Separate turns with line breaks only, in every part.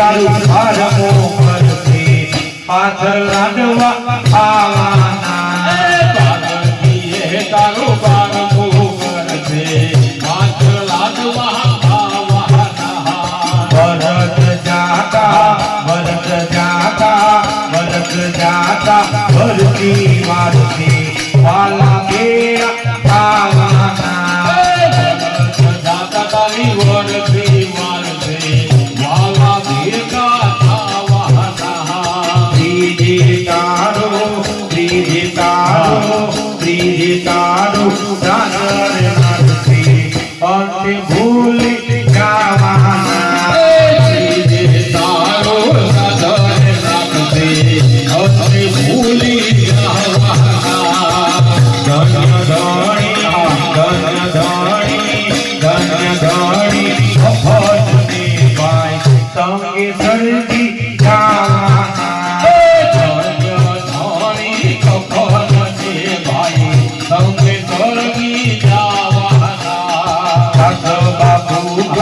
તારું ભારમો કરશે પાછળ લાડવા આવાના
પાર્વતીએ તારું બારમું કરશે માથ લાડવા ખાવાના
ભરત જાતા ભરત જાતા ભરત જાતા ભરતી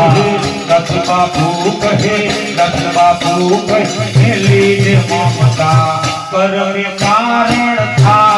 कहे दस बापू कहे दस बापू कहे लीज ममता परम कारण था।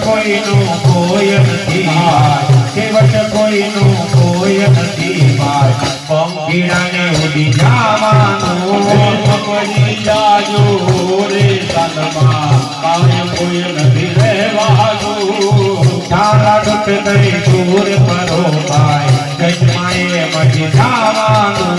કોઈનું કોઈ નથી ભાઈ છેવટ કોઈનું કોઈ નથી ભાઈ પંખીડાને ઉડી જવાનું તારા દુઃખ કરી દૂર પરો ભાઈ. જજમાએ મજી જવાનું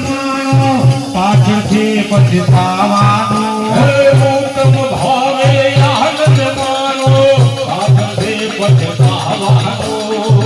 માણો પાછળથી પછતાવાનું